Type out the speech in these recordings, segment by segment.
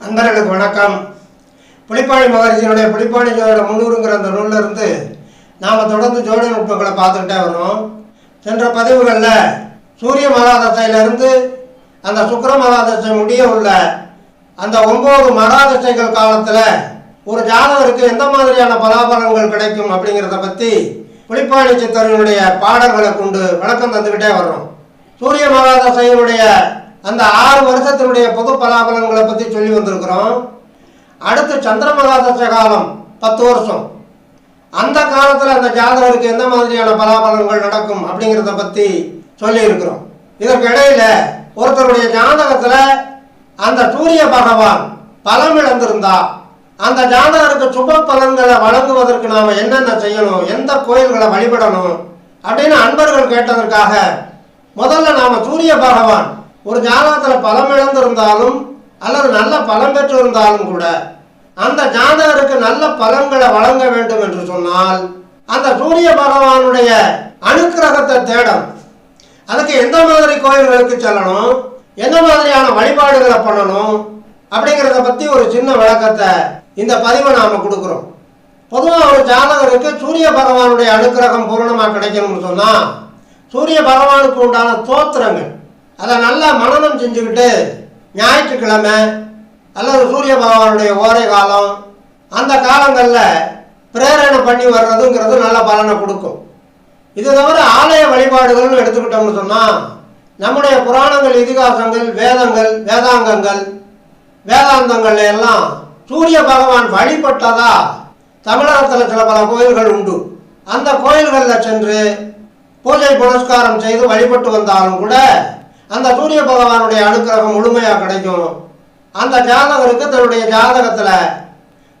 நண்பர்களுக்கு வணக்கம். புலிப்பாணி மகர்ஜியினுடைய புலிப்பாணி ஜோதிட முன்னூறுங்கிற அந்த நூலிலிருந்து நாம் தொடர்ந்து ஜோதிட நுட்பங்களை பார்த்துக்கிட்டே வரோம் சென்ற பதிவுகளில் சூரிய மகாதசையிலிருந்து அந்த சுக்கர மகாதசை முடிய உள்ள அந்த ஒம்பது மகாதசைகள் காலத்தில் ஒரு ஜாதகருக்கு எந்த மாதிரியான பலாபலன்கள் கிடைக்கும் அப்படிங்கிறத பற்றி புலிப்பாணி சித்தரனுடைய பாடல்களை கொண்டு விளக்கம் தந்துக்கிட்டே வர்றோம். சூரிய மகாதசையினுடைய அந்த ஆறு வருஷத்தினுடைய பொது பலாபலன்களை பற்றி சொல்லி வந்திருக்கிறோம். அடுத்து சந்திர மகாதசை காலம் பத்து வருஷம். அந்த காலத்தில் அந்த ஜாதகருக்கு எந்த மாதிரியான பலாபலன்கள் நடக்கும் அப்படிங்கிறத பற்றி சொல்லியிருக்கிறோம். இதற்கு இடையில் ஒருத்தருடைய ஜாதகத்தில் அந்த சூரிய பகவான் பலம் இழந்திருந்தா அந்த ஜாதகருக்கு சுப பலன்களை வழங்குவதற்கு நாம் என்னென்ன செய்யணும் எந்த கோயில்களை வழிபடணும் அப்படின்னு அன்பர்கள் கேட்டதற்காக முதல்ல நாம் சூரிய பகவான் ஒரு ஜாதகத்தில் பலம் இழந்திருந்தாலும் அல்லது நல்ல பலம் பெற்றிருந்தாலும் கூட அந்த ஜாதகருக்கு நல்ல பலன்களை வழங்க வேண்டும் என்று சொன்னால் அந்த சூரிய பகவானுடைய அனுக்கிரகத்தை தேடும். அதுக்கு எந்த மாதிரி கோயில்களுக்கு செல்லணும்? எந்த மாதிரியான வழிபாடுகளை பண்ணணும்? அப்படிங்கிறத பற்றி ஒரு சின்ன விளக்கத்தை இந்த பதிவை நாம் கொடுக்குறோம். பொதுவாக ஒரு ஜாதகருக்கு சூரிய பகவானுடைய அனுக்கிரகம் பூரணமாக கிடைக்கணும்னு சொன்னால் சூரிய பகவானுக்கு உண்டான தோத்திரங்கள் அதை நல்லா மனனம் செஞ்சுக்கிட்டு ஞாயிற்றுக்கிழமை அல்லது சூரிய பகவானுடைய ஓரை காலம் அந்த காலங்களில் பிரேரணை பண்ணி வர்றதுங்கிறது நல்ல பலனை கொடுக்கும். இது தவிர ஆலய வழிபாடுகள்னு எடுத்துக்கிட்டோம்னு சொன்னால் நம்முடைய புராணங்கள் இதிகாசங்கள் வேதங்கள் வேதாங்கங்கள் வேதாந்தங்கள் எல்லாம் சூரிய பகவான் வழிபட்டதா தமிழகத்தில் சில பல கோயில்கள் உண்டு. அந்த கோயில்களில் சென்று பூஜை புனஸ்காரம் செய்து வழிபட்டு வந்தாலும் கூட அந்த சூரிய பகவானுடைய அனுக்கிரகம் முழுமையாக கிடைக்கும். அந்த ஜாதகருக்கு தன்னுடைய ஜாதகத்தில்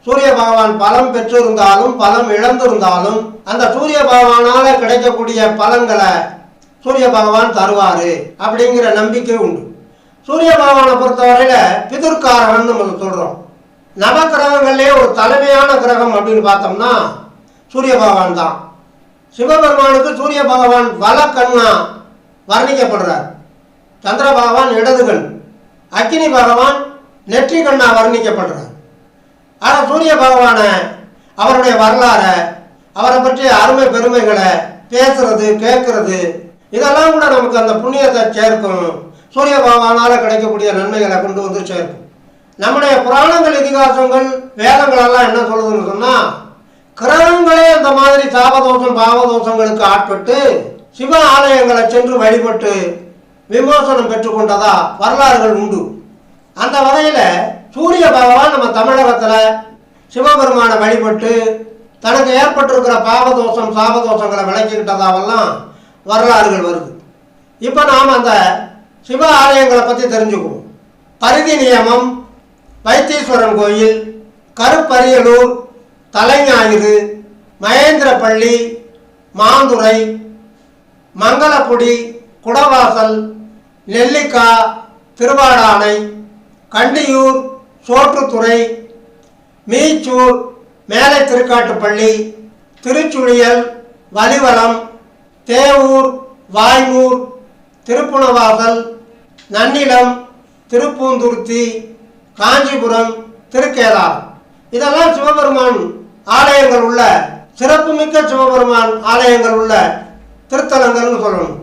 சூரிய பகவான் பலம் பெற்றிருந்தாலும் பலம் இழந்திருந்தாலும் அந்த சூரிய பகவானால கிடைக்கக்கூடிய பலன்களை சூரிய பகவான் தருவார் அப்படிங்கிற நம்பிக்கை உண்டு. சூரிய பகவானை பொறுத்தவரையில் பிதுர்காரகன் நம்ம சொல்கிறோம் நவக்கிரகங்கள்லேயே ஒரு தலைமையான கிரகம் அப்படின்னு பார்த்தோம்னா சூரிய பகவான் தான். சிவபெருமானுக்கு சூரிய பகவான் வலக்கண்ணா வர்ணிக்கப்படுறார். சந்திர பகவான் இடதுகண் அக்கினி பகவான் நெற்றி கண்ணா வர்ணிக்கப்படுறார். ஆனால் சூரிய பகவானை அவருடைய வரலாறை அவரை பற்றிய அருமை பெருமைகளை பேசுறது கேட்கறது இதெல்லாம் கூட நமக்கு அந்த புண்ணியத்தை சேர்க்கும். சூரிய பகவானால் கிடைக்கக்கூடிய நன்மைகளை கொண்டு வந்து சேர்க்கும். நம்முடைய புராணங்கள் இதிகாசங்கள் வேதங்கள் எல்லாம் என்ன சொல்லுதுன்னு சொன்னால் கிரகங்களே அந்த மாதிரி சாபதோஷம் பாவதோஷங்களுக்கு ஆட்பட்டு சிவ ஆலயங்களை சென்று வழிபட்டு விமோசனம் பெற்றுக்கொண்டதா? வரலாறுகள் உண்டு. அந்த வகையில் சூரிய பகவான் நம்ம தமிழகத்தில் சிவபெருமானை வழிபட்டு தனக்கு ஏற்பட்டிருக்கிற பாவதோஷம் சாபதோஷங்களை விளக்கிக்கிட்டதாவெல்லாம் வரலாறுகள் வருது. இப்போ நாம் அந்த சிவ ஆலயங்களை பற்றி தெரிஞ்சுக்குவோம். பரிதி நியமம் வைத்தீஸ்வரன் கோயில் கருப்பரியலூர் தலைஞாயிறு மகேந்திரப்பள்ளி மாந்துரை மங்களக்குடி குடவாசல் நெல்லிக்கா திருவாடானை கண்டியூர் சோற்றுத்துறை மீச்சூர் மேலை திருக்காட்டுப்பள்ளி திருச்சுழியல் வலிவலம் தேவூர் வாய்மூர் திருப்புணவாசல் நன்னிலம் திருப்பூந்துருத்தி காஞ்சிபுரம் திருக்கேதார் இதெல்லாம் சிவபெருமான் ஆலயங்கள் உள்ள சிறப்புமிக்க சிவபெருமான் ஆலயங்கள் உள்ள திருத்தலங்கள்னு சொல்லணும்.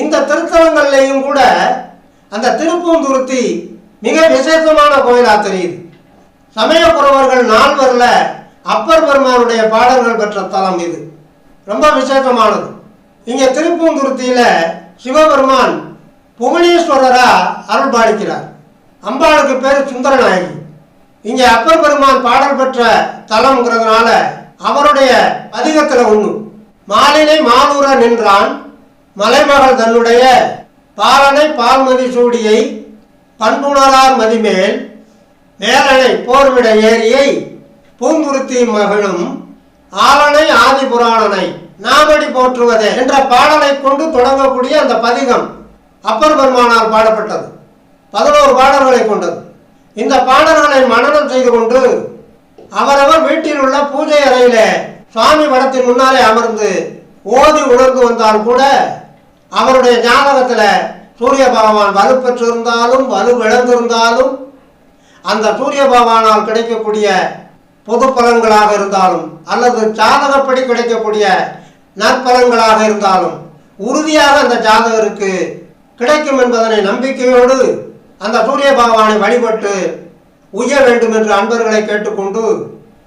இந்த திருத்தலங்கள்லையும் கூட அந்த திருப்பூந்துருத்தி மிக விசேஷமான கோயிலாக தெரியுது. சமயக்குறவர்கள் நால்வரில் அப்பர் பெருமானுடைய பாடல்கள் பெற்ற தலம் இது. ரொம்ப விசேஷமானது. இங்கே திருப்பூந்துருத்தியில் சிவபெருமான் புவனேஸ்வரரா அருள் பாலிக்கிறார். அம்பாளுக்கு பேர் சுந்தரநாயகி. இங்கே அப்பர் பெருமான் பாடல் பெற்ற தலம்ங்கிறதுனால அவருடைய அதிகத்தில் ஒன்று மாலினை மாலூர நின்றான் மலைமகள் தன்னுடைய பாலனை பால்மதி சூடியை பண்புணரார் மதிமேல் வேலனை போர்விட ஏரியை பூங்குருத்தி மகளும் ஆலனை ஆதி புராணனை நாமடி போற்றுவதே என்ற பாடலை கொண்டு தொடங்கக்கூடிய அந்த பதிகம் அப்பர் பெருமானால் பாடப்பட்டது. பதினோரு பாடல்களை கொண்டது. இந்த பாடல்களை மனனம் செய்து கொண்டு அவரவர் வீட்டில் உள்ள பூஜை அறையில சுவாமி படத்தின் முன்னாலே அமர்ந்து ஓதி உணர்ந்து வந்தால் கூட அவருடைய ஞாபகத்தில் சூரிய பகவான் வலுப்பெற்றிருந்தாலும் வலுவிழந்திருந்தாலும் அந்த சூரிய பகவானால் கிடைக்கக்கூடிய பொது பலன்களாக இருந்தாலும் அல்லது ஜாதகப்படி கிடைக்கக்கூடிய நற்பலன்களாக இருந்தாலும் உறுதியாக அந்த ஜாதகருக்கு கிடைக்கும் என்பதனை நம்பிக்கையோடு அந்த சூரிய பகவானை வழிபட்டு உய்ய வேண்டும் என்று அன்பர்களை கேட்டுக்கொண்டு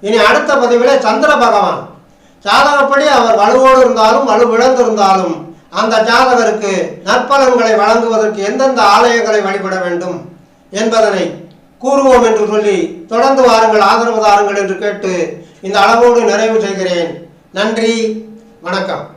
இனி அடுத்த பதிவிலே சந்திர பகவான். ஜாதகப்படி அவர் வலுவோடு இருந்தாலும் வலுவிழந்திருந்தாலும் அந்த ஜாதகருக்கு நற்பலன்களை வழங்குவதற்கு எந்தெந்த ஆலயங்களை வழிபட வேண்டும் என்பதனை கூறுவோம் என்று சொல்லி தொடர்ந்து வாருங்கள் ஆதரவு தாருங்கள் என்று கேட்டு இந்த அளவோடு நிறைவு செய்கிறேன். நன்றி வணக்கம்.